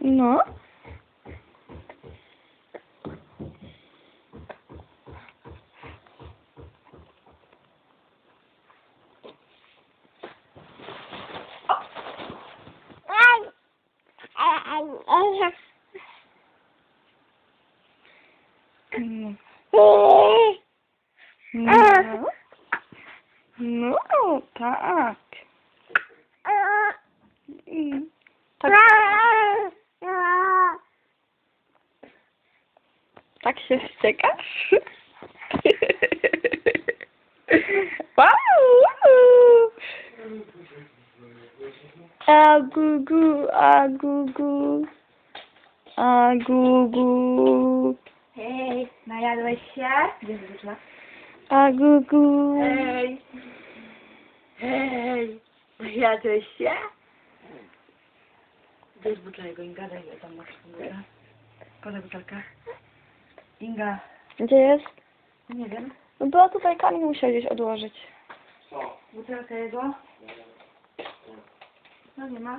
No. Mm. No. No, tak. Tak, tak się ściekasz? Wow! A gugu, a gugu, a gugu, Hej, najadłeś się? Gdzie buczla? a gugu. Hej! Hej! Najadłeś się? Buczla jego Inga? Daj je tam masz. Podaj butelkę. Inga, Gdzie jest? nie wiem. No była tutaj Kamil musiał gdzieś odłożyć. Butelkę jego? No nie ma.